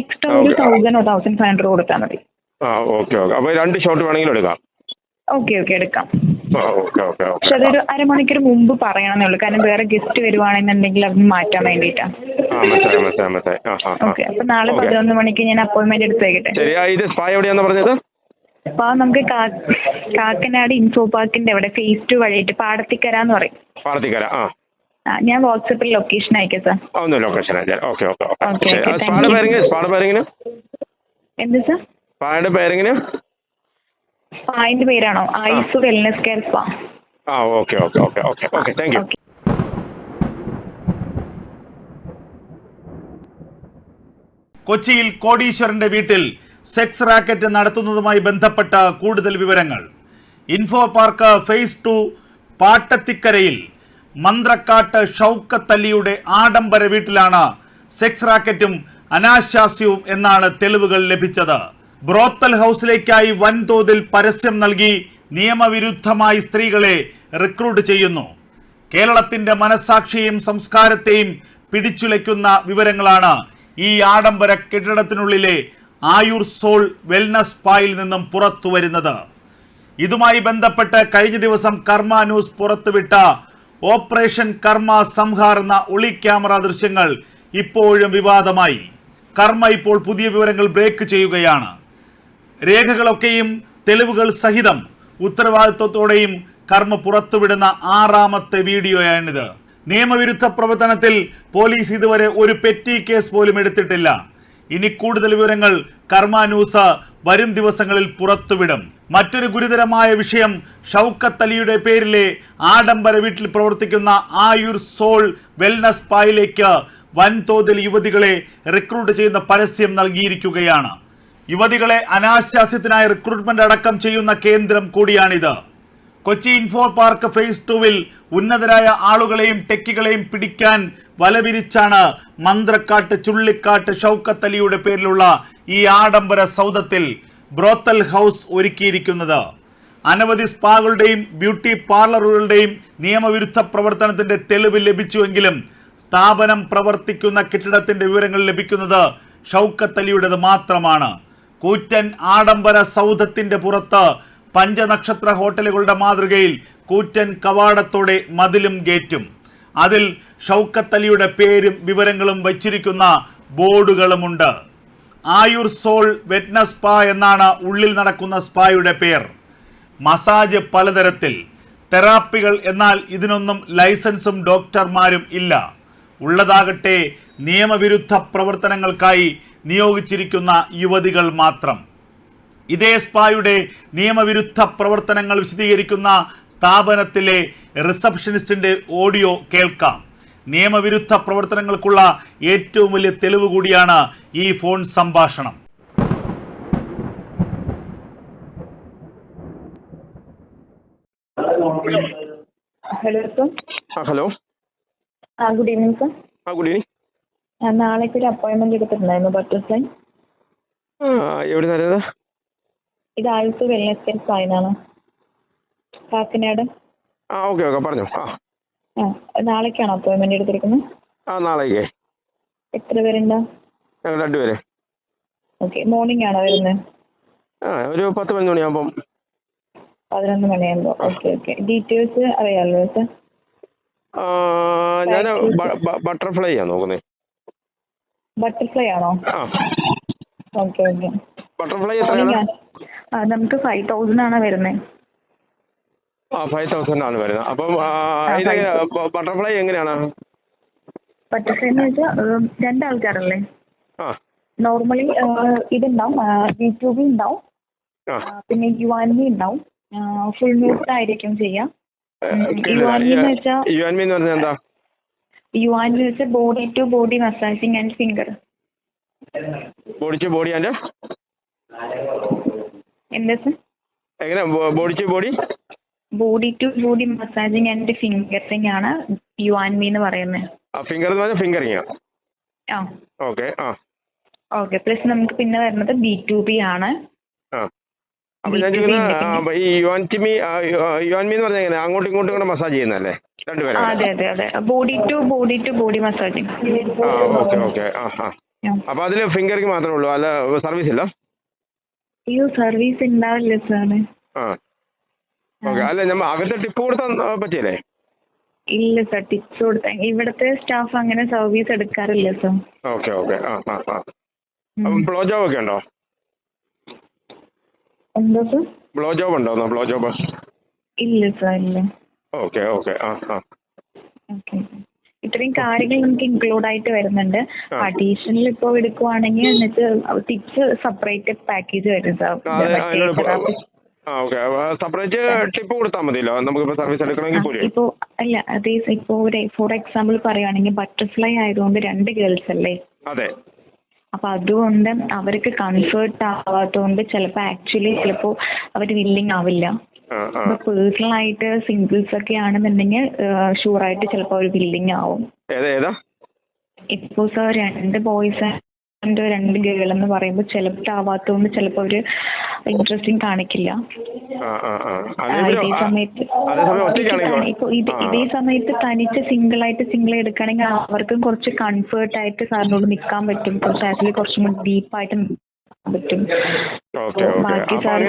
Extra ഒരു തൗസൻഡോ thousand five hundred കൊടുത്താൽ മതി. ആ ഓക്കെ ഓക്കെ അപ്പോൾ രണ്ട് ഷോട്ട് വേണമെങ്കിലും എടുക്കാം. ഓക്കെ ഓക്കെ എടുക്കാം. പക്ഷെ അതൊരു അരമണിക്കൂർ മുമ്പ് പറയണമെന്നേ ഉള്ളൂ കാരണം വേറെ ഗസ്റ്റ് വരുവാണെന്നുണ്ടെങ്കിൽ അത് മാറ്റാൻ ആ ഓക്കെ അപ്പൊ നാളെ. പതിനൊന്ന് മണിക്ക് ഞാൻ അപ്പോയിന്റ്മെന്റ് എടുത്തേക്കട്ടെ. അപ്പൊ നമുക്ക് കാക്കനാട് ഇൻഫോ പാർക്കിന്റെ അവിടെ ഫേസ് ടു വഴിയായിട്ട് പാടത്തിക്കര എന്ന് പറയും. പാടത്തിക്കര ഞാൻ വാട്സപ്പിൽ ലൊക്കേഷൻ അയക്കാം സാർ ഒന്ന് ലൊക്കേഷൻ അയച്ചാൽ ഓക്കെ ഓക്കെ. Okay you. പേരെങ്ങനെ? സ്പായുടെ പേരെങ്ങനെ? എന്ത് സാർ സ്പായുടെ പേരെങ്കിലും സ്പായിന്റെ പേരാണോ? ഐസ് വെൽനെസ് കെയർ സ്പാ ആ okay okay okay okay okay. Thank you കൊച്ചിയിൽ കോടീശ്വരന്റെ വീട്ടിൽ സെക്സ് റാക്കറ്റ് നടത്തുന്നതുമായി ബന്ധപ്പെട്ട കൂടുതൽ വിവരങ്ങൾ. ഇൻഫോ പാർക്ക് ഫേസ് ടു പാട്ടത്തിക്കരയിൽ. മന്ത്രക്കാട്ട് ഷൗക്കത്തല്ലിയുടെ ആഡംബര വീട്ടിലാണ് സെക്സ് റാക്കറ്റും അനാശാസ്യവും എന്നാണ് തെളിവുകൾ ലഭിച്ചത്. ബ്രോത്തൽ ഹൗസിലേക്കായി വൻതോതിൽ പരസ്യം നൽകി നിയമവിരുദ്ധമായി സ്ത്രീകളെ റിക്രൂട്ട് ചെയ്യുന്നു. കേരളത്തിന്റെ മനസാക്ഷിയും സംസ്കാരത്തെയും പിടിച്ചുലയ്ക്കുന്ന വിവരങ്ങളാണ് ഈ ആഡംബര കെട്ടിടത്തിനുള്ളിലെ ആയുർ സോൾ വെൽനസ് സ്പായിൽ നിന്നും പുറത്തു വരുന്നത് ഇതുമായി ബന്ധപ്പെട്ട് കഴിഞ്ഞ ദിവസം കർമ്മ ന്യൂസ് പുറത്തുവിട്ട ഓപ്പറേഷൻ കർമ്മ സംഹാർ എന്ന ഒളി ക്യാമറ ദൃശ്യങ്ങൾ ഇപ്പോഴും വിവാദമായി. കർമ്മ ഇപ്പോൾ പുതിയ വിവരങ്ങൾ ബ്രേക്ക് ചെയ്യുകയാണ്. രേഖകളൊക്കെയും തെളിവുകൾ സഹിതം ഉത്തരവാദിത്വത്തോടെയും കർമ്മ പുറത്തുവിടുന്ന ആറാമത്തെ വീഡിയോയാണിത്. നിയമവിരുദ്ധ പ്രവർത്തനത്തിൽ പോലീസ് ഇതുവരെ ഒരു പെറ്റി കേസ് പോലും എടുത്തിട്ടില്ല. ഇനി കൂടുതൽ വിവരങ്ങൾ കർമ്മ ന്യൂസ് വരും ദിവസങ്ങളിൽ പുറത്തുവിടും. മറ്റൊരു ഗുരുതരമായ വിഷയം ഷൗക്കത്ത് അലിയുടെ പേരിലെ ആഡംബര വീട്ടിൽ പ്രവർത്തിക്കുന്ന ആയുർ സോൾ വെൽനസ് പായിലേക്ക് വൻതോതിൽ യുവതികളെ റിക്രൂട്ട് ചെയ്യുന്ന പരസ്യം നൽകിയിരിക്കുകയാണ്. യുവതികളെ അനാശാസ്യത്തിനായി റിക്രൂട്ട്മെന്റ് അടക്കം ചെയ്യുന്ന കേന്ദ്രം കൂടിയാണിത്. കൊച്ചി ഇൻഫോ പാർക്ക് ഫേസ് ടുവിൽ ഉന്നതരായ ആളുകളെയും ടെക്കികളെയും പിടിക്കാൻ വലവിരിച്ചാണ് മന്ത്രക്കാട്ട് ചുള്ളിക്കാട്ട് ഷൗക്കത്ത് അലിയുടെ പേരിലുള്ള ഈ ആഡംബര സൗദത്തിൽ ബ്രോത്തൽ ഹൗസ് ഒരുക്കിയിരിക്കുന്നത്. അനവധി സ്പാകളുടെയും ബ്യൂട്ടി പാർലറുകളുടെയും നിയമവിരുദ്ധ പ്രവർത്തനത്തിന്റെ തെളിവ് ലഭിച്ചുവെങ്കിലും സ്ഥാപനം പ്രവർത്തിക്കുന്ന കെട്ടിടത്തിന്റെ വിവരങ്ങൾ ലഭിക്കുന്നത് ഷൗക്കത്ത് അലിയുടേത് മാത്രമാണ്. കൂറ്റൻ ആഡംബര സൗധത്തിന്റെ പുറത്ത് പഞ്ചനക്ഷത്ര ഹോട്ടലുകളുടെ മാതൃകയിൽ കൂറ്റൻ കവാടത്തോടെ മതിലും ഗേറ്റും. അതിൽ ഷൗക്കത്തലിയുടെ പേരും വിവരങ്ങളും വച്ചിരിക്കുന്ന ബോർഡുകളുമുണ്ട്. ആയുർ സോൾ വെറ്റ്നസ് സ്പാ എന്നാണ് ഉള്ളിൽ നടക്കുന്ന സ്പായുടെ പേർ. മസാജ് പലതരത്തിൽ. തെറാപ്പികൾ എന്നാൽ ഇതിനൊന്നും ലൈസൻസും ഡോക്ടർമാരും ഇല്ല. ഉള്ളതാകട്ടെ നിയമവിരുദ്ധ പ്രവർത്തനങ്ങൾക്കായി നിയോഗിച്ചിരിക്കുന്ന യുവതികൾ മാത്രം. ഇതേ സ്പായുടെ നിയമവിരുദ്ധ പ്രവർത്തനങ്ങൾ വിശദീകരിക്കുന്ന സ്ഥാപനത്തിലെ റിസപ്ഷനിസ്റ്റിന്റെ ഓഡിയോ കേൾക്കാം. നിയമവിരുദ്ധ പ്രവർത്തനങ്ങൾക്കുള്ള ഏറ്റവും വലിയ തെളിവ് കൂടിയാണ് ഈ ഫോൺ സംഭാഷണം. Hello sir. ഹലോ. ആ ഗുഡ് ഈവനിങ് സർ. ആ ഗുഡ് ഈവനിങ് ഞാൻ നാളേക്ക് ഒരു അപ്പോയിന്റ്മെന്റ് എടുത്തിട്ടുണ്ടായിരുന്നു ബട്ടർഫ്ലൈ ആ എവിടെ ഇത് ആയുസ് വെൽനസ് കെയർ സ്പായിനാണ് കാക്കനാട്. ആ ഓക്കെ ഓക്കെ പറഞ്ഞോ. ആ. ആ നാളേക്കാണോ അപ്പോയിന്റ്മെന്റ് എടുത്തിരിക്കുന്നത്? ആ നാളേക്ക്. എത്ര പേരുണ്ട്? ഞങ്ങൾ രണ്ടുപേരെ ഓക്കെ മോർണിംഗ് ആണോ വരുന്നത് ആ ഒരു പത്ത് പതിനൊന്ന് മണിയാകുമ്പം പതിനൊന്ന് മണിയാകുമ്പോൾ ഓക്കെ ഓക്കെ. ഡീറ്റെയിൽസ് അറിയാമല്ലോ സർ ആ, ഞാൻ ബട്ടർഫ്ലൈ ആണ് നോക്കുന്നത് ബട്ടർഫ്ലൈ ആണോ? ആ. Okay okay. ബട്ടർഫ്ലൈ എത്രയാണ്? ആ. നമുക്ക് ഫൈവ് തൗസൻഡ് ആണ് വരുന്നത് ആ ഫൈവ് തൗസൻഡ് ആണ് വരുന്നത്. അപ്പം ബട്ടർഫ്ലൈ എങ്ങനെയാണ്? ബട്ടർഫ്ലൈ എന്ന് വെച്ചാൽ രണ്ടാൾക്കാരല്ലേ? നോർമലി ഇതുണ്ടാവും. വി ടു ബി ഉണ്ടാവും. പിന്നെ യുവാൻമി ഉണ്ടാവും. ഫുൾ മ്യൂട്ട് ആയിരിക്കും ചെയ്യാം. യുവാൻമി എന്ന് വെച്ചാൽ യു എൻ എന്ന് പറഞ്ഞാൽ എന്താ? യുവാൻമി എന്ന് വെച്ചാൽ body to body massaging and finger body to body and എന്താ സർ എങ്ങനെ? Body to body body to body massaging and fingering ആണ് യു ആൻഡ് മീ എന്ന് പറയുന്നത് ആ ഫിംഗർ എന്ന് പറഞ്ഞാൽ ഫിംഗറിങ് ആ? ഓക്കെ ആ. ഓക്കെ പ്ലസ് നമുക്ക് പിന്നെ വരുന്നത് ബി ടു ബി ആണ്. അപ്പം ഞാൻ B2B ചോദിക്കുന്നത് ഉണ്ട് ആ, അപ്പൊ ഈ യുവാൻ ടിമി മീ എന്ന് പറഞ്ഞാൽ എങ്ങനെ? അങ്ങോട്ടും ഇങ്ങോട്ടും കൂടെ മസാജ് ചെയ്യുന്നല്ലേ രണ്ടുപേരും അതെ അതെ അതെ. Body to body to body massaging ആ ഓക്കെ ഓക്കെ ആ ആ. അപ്പൊ മാത്രമേ ഉള്ളൂ അല്ല സർവീസ് ഇല്ല? അയ്യോ സർവീസ് ഉണ്ടാവില്ല സാറ് ആ. ഓക്കെ. അല്ല നമ്മൾ അകത്ത് ടിപ്പ് കൊടുത്താൽ പറ്റിയല്ലേ? ഇല്ല സർ ടിപ്സ് കൊടുത്ത. ഇവിടത്തെ സ്റ്റാഫ് അങ്ങനെ സർവീസ് എടുക്കാറില്ല സർ. Okay okay. ആ ആ ആ. ബ്ലോ ജോബ് ഒക്കെ ഉണ്ടോ? എന്താ സർ? ബ്ലോ ജോബ് ഉണ്ടോ ബ്ലോ ജോബ്? ഇല്ല സർ ഇല്ല. Okay okay. ആ ആ. ഓക്കെ. ഇത്രയും കാര്യങ്ങൾ നമുക്ക് ഇൻക്ലൂഡ് ആയിട്ട് വരുന്നുണ്ട്. അഡീഷണൽ ഇപ്പോൾ എടുക്കുവാണെങ്കിൽ എന്നിട്ട് ടിപ്സ് സെപ്പറേറ്റ് പാക്കേജ് വരും സാർ. ആ, ഓക്കെ. സെപ്പറേറ്റ് ടിപ്പ് കൊടുത്താൽ മതിയല്ലോ. നമുക്കിപ്പോ സർവീസ് എടുക്കണമെങ്കിൽ പോലും ഇപ്പോ അല്ല അതേ ഇപ്പോ ഒരു ഫോർ എക്സാമ്പിൾ പറയുവാണെങ്കിൽ ബട്ടർഫ്ലൈ ആയതുകൊണ്ട് രണ്ട് ഗേൾസ് അല്ലേ? അതെ. അപ്പൊ അതുകൊണ്ട് അവർക്ക് കംഫർട്ട് ആവാത്തതുകൊണ്ട് ചിലപ്പോൾ ആക്ച്വലി ചിലപ്പോ അവർ വില്ലിങ് ആവില്ല. പേഴ്സണൽ ആയിട്ട് സിംഗിൾസ് ഒക്കെ ആണെന്നുണ്ടെങ്കിൽ ഷുവർ ആയിട്ട് ചിലപ്പോൾ അവർ വില്ലിങ് ആവും. ഇപ്പോ സർ രണ്ട് ബോയ്സ് രണ്ട് ഗേൾ എന്ന് പറയുമ്പോൾ ചിലപ്പോൾ ആവാത്തതുകൊണ്ട് ചിലപ്പോൾ അവർ ഇൻട്രസ്റ്റിംഗ് കാണിക്കില്ല. ഇതേ സമയത്ത് ഇപ്പൊ? ഇത് ഇതേ സമയത്ത് തനിച്ച് സിംഗിൾ ആയിട്ട് സിംഗിൾ എടുക്കുകയാണെങ്കിൽ അവർക്കും കുറച്ച് കംഫേർട്ട് ആയിട്ട് സാറിനോട് നിൽക്കാൻ പറ്റും. കുറച്ച് ആക്ച്വലി കുറച്ചും കൂടി ഡീപ്പായിട്ട് പറ്റും. ബാക്കി സാറ്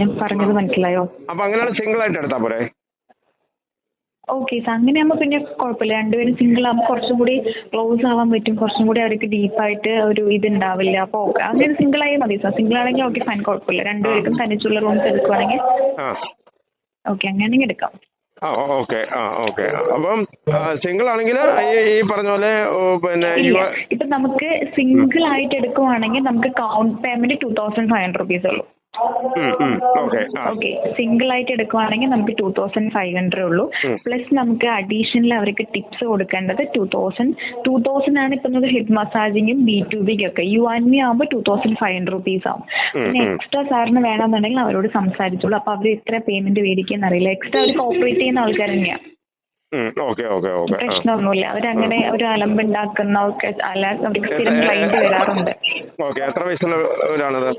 ഞാൻ പറഞ്ഞത് മനസ്സിലായോ? അപ്പൊ അങ്ങനെയാണ് സിംഗിൾ ആയിട്ട് എടുത്താ പോരെ? ഓക്കെ സാർ അങ്ങനെയാകുമ്പോൾ പിന്നെ കുഴപ്പമില്ല രണ്ടുപേരും സിംഗിൾ ആകുമ്പോൾ കുറച്ചും കൂടി ക്ലോസ് ആവാൻ പറ്റും. കുറച്ചും കൂടി അവർക്ക് ഡീപ്പായിട്ട് ഒരു ഇത് ഉണ്ടാവില്ല അപ്പോൾ ഓക്കെ അങ്ങനെ സിംഗിൾ ആയാൽ മതി സാർ സിംഗിൾ ആണെങ്കിൽ ഓക്കെ ഫൈൻ കുഴപ്പമില്ല. രണ്ടുപേർക്കും തനിച്ചുള്ള റൂംസ് എടുക്കുവാണെങ്കിൽ ഓക്കെ അങ്ങനെയാണെങ്കിൽ എടുക്കാം. ആ ഓക്കെ ആ ഓക്കെ അപ്പം സിംഗിൾ ആണെങ്കിൽ ഈ പറഞ്ഞ പോലെ പിന്നെ ഇപ്പൊ നമുക്ക് സിംഗിൾ ആയിട്ട് എടുക്കുവാണെങ്കിൽ നമുക്ക് count payment two thousand five hundred rupees ഉള്ളൂ. ഓക്കെ സിംഗിൾ ആയിട്ട് എടുക്കുവാണെങ്കിൽ നമുക്ക് ടൂ തൗസൻഡ് ഫൈവ് ഹൺഡ്രഡ് ഉള്ളൂ. പ്ലസ് നമുക്ക് അഡീഷണൽ അവർക്ക് ടിപ്സ് കൊടുക്കേണ്ടത് ടൂ തൗസൻഡ് ടൂ തൗസൻഡ് ആണ് ഇപ്പം ഹെഡ് മസാജിങ്ങും ബി ടു ബിക്ക് ഒക്കെ യു ആൻ മി ആകുമ്പോൾ two thousand five hundred rupees ആവും. പിന്നെ എക്സ്ട്രാ സാറിന് വേണമെന്നുണ്ടെങ്കിൽ അവരോട് സംസാരിച്ചോളൂ. അപ്പൊ അവർ എത്ര പേയ്മെന്റ് മേടിക്കുന്ന അറിയില്ല. എക്സ്ട്രാ അവർ കോപ്പറേറ്റ് ചെയ്യുന്ന ആൾക്കാർ തന്നെയാണ് ഓക്കെ ഓക്കെ ഓക്കെ ആ. പ്രശ്നമൊന്നുമില്ല. അവരങ്ങനെ ഒരു അലമ്പുണ്ടാക്കുന്ന ഒക്കെ അവർക്ക് സ്ഥിരം ക്ലൈന്റ് വരാറുണ്ട്. ഓക്കെ എത്ര വയസ്സുള്ളവരാണത്?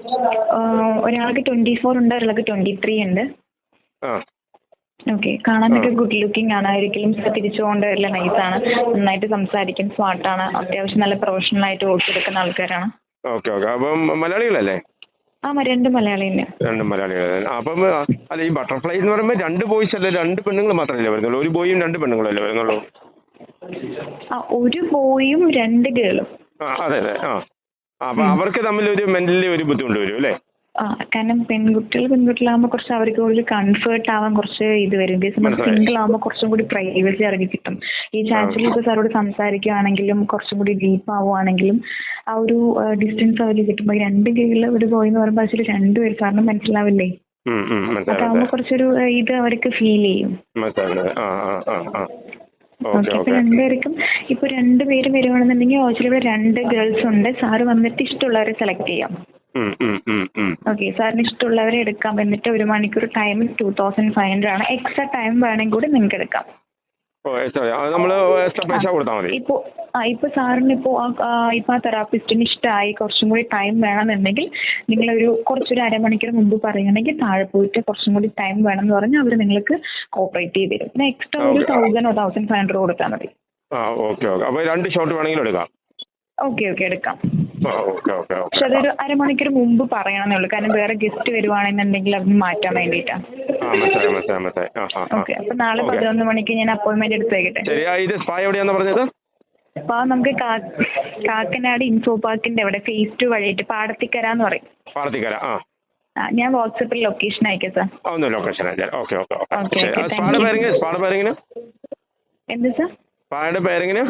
ഒരാൾക്ക് ട്വന്റി ഫോർ ഉണ്ട് ഒരാൾക്ക് ട്വന്റി ത്രീ ഉണ്ട് ഓക്കെ കാണാനൊക്കെ ഗുഡ് ലുക്കിംഗ് ആണ്. ഒരിക്കലും തിരിച്ചുകൊണ്ട് വരില്ല നൈസാണ് നന്നായിട്ട് സംസാരിക്കും സ്മാർട്ടാണ് അത്യാവശ്യം നല്ല പ്രൊഫഷണൽ ആയിട്ട് വർക്ക് എടുക്കുന്ന ആൾക്കാരാണ്. ഓക്കെ ഓക്കെ അപ്പം മലയാളികളല്ലേ? ആ മ- രണ്ട് മലയാളി തന്നെ. രണ്ട് മലയാളികൾ. അപ്പം അല്ല ഈ ബട്ടർഫ്ലൈ എന്ന് പറയുമ്പോൾ രണ്ട് ബോയ്സ് അല്ലേ രണ്ട് പെണ്ണുങ്ങൾ മാത്രമല്ലേ വരുന്നുള്ളൂ? ഒരു ബോയും രണ്ട് പെണ്ണുങ്ങളല്ലേ വരുന്നുള്ളൂ? ആ ഒരു ബോയും രണ്ട് ഗേളും ആ അതെ അതെ ആ. അപ്പൊ അവർക്ക് തമ്മിൽ ഒരു മെന്റലി ഒരു ബുദ്ധിമുട്ട് വരും അല്ലേ? കാരണം പെൺകുട്ടികൾ പെൺകുട്ടികളാകുമ്പോൾ കുറച്ച് അവർക്ക് കൂടുതൽ കംഫർട്ട് ആവാൻ കുറച്ച് ഇത് വരും. സിംഗിൾ ആകുമ്പോൾ കുറച്ചും കൂടി പ്രൈവസി ഇറങ്ങി കിട്ടും. ഈ ചാറ്റിൽ ഇപ്പൊ സാറോട് സംസാരിക്കുകയാണെങ്കിലും കുറച്ചും കൂടി ഡീപ്പ് ആവുകയാണെങ്കിലും ആ ഒരു ഡിസ്റ്റൻസ് അവർക്ക് കിട്ടുമ്പോൾ രണ്ട് കീഴിൽ ഒരു ബോയ് എന്ന് പറയുമ്പോൾ അതിൽ രണ്ടുപേർ സാറിന് മനസ്സിലാവില്ലേ? മനസ്സിലായി കുറച്ചൊരു ഇത് അവർക്ക് ഫീൽ ചെയ്യും. അപ്പൊ രണ്ടുപേർക്കും ഇപ്പൊ രണ്ടുപേര് വരുവാണെന്നുണ്ടെങ്കിൽ ആക്ച്വലി രണ്ട് ഗേൾസ് ഉണ്ട്. സാറ് വന്നിട്ട് ഇഷ്ടമുള്ളവരെ സെലക്ട് ചെയ്യാം. ഓക്കെ സാറിന് ഇഷ്ടമുള്ളവരെ എടുക്കാം. എന്നിട്ട് ഒരു മണിക്കൂർ time two thousand five hundred ആണ്. എക്സ്ട്രാ ടൈം വേണമെങ്കിൽ കൂടി നിങ്ങൾക്ക് എടുക്കാം. ഇപ്പോ ആ ഇപ്പൊ സാറിന് ഇപ്പോ ഇപ്പൊ ആ തെറാപ്പിസ്റ്റിന് ഇഷ്ടമായി കുറച്ചും കൂടി ടൈം വേണമെന്നുണ്ടെങ്കിൽ ഒരു കുറച്ചൊരു അരമണിക്കൂർ മുമ്പ് പറയുകയാണെങ്കിൽ താഴെ പോയിട്ട് കുറച്ചും കൂടി ടൈം വേണം എന്ന് പറഞ്ഞാൽ അവർ നിങ്ങൾക്ക് കോപ്പറേറ്റ് ചെയ്ത് തരും. പിന്നെ എക്സ്ട്രാ ഒരു. തൗസൻഡോ തൗസൻഡ് ഫൈവ് ഹൺഡ്രഡ് കൊടുത്താൽ മതി. ഓക്കെ ഓക്കെ രണ്ട് ഷോട്ട് വേണമെങ്കിലും എടുക്കാം. ഓക്കെ ഓക്കെ എടുക്കാം. പക്ഷെ അതൊരു അരമണിക്കൂർ മുമ്പ് പറയണമെന്നേ ഉള്ളൂ കാരണം വേറെ ഗസ്റ്റ് വരുവാണെന്നുണ്ടെങ്കിൽ അത് മാറ്റാൻ വേണ്ടിട്ടാ ഓക്കെ അപ്പൊ നാളെ. പതിനൊന്ന് മണിക്ക് ഞാൻ അപ്പോയിന്റ്മെന്റ് എടുത്തേക്കട്ടെ. ഇത് സ്പാ എവിടെയാന്ന് പറഞ്ഞത്? നമുക്ക് കാക്കനാട് ഇൻഫോ പാർക്കിന്റെ അവിടെ ഫേസ് ടു വഴിയായിട്ട് പാടത്തിക്കര എന്ന് പറയും. പാടത്തിക്കര ആ. ഞാൻ വാട്സപ്പിൽ ലൊക്കേഷൻ അയക്കാം സാർ. ആ, ഒന്ന് ലൊക്കേഷൻ അയച്ചാൽ ഓക്കെ ഓക്കെ ഓക്കെ. സ്പായുടെ പേരെങ്ങനെ? എന്ത് സാർ? സ്പായുടെ പേരെങ്ങനെ?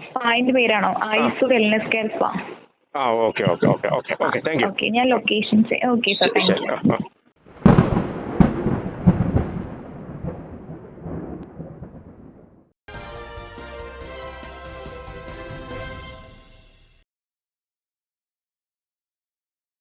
സ്പായിന്റെ പേരാണോ? ഐസ് വെൽനസ് കെയർ സ്പാ ആ okay okay okay okay okay thank you. Okay ഞാൻ location okay sir thank you ആ ആ.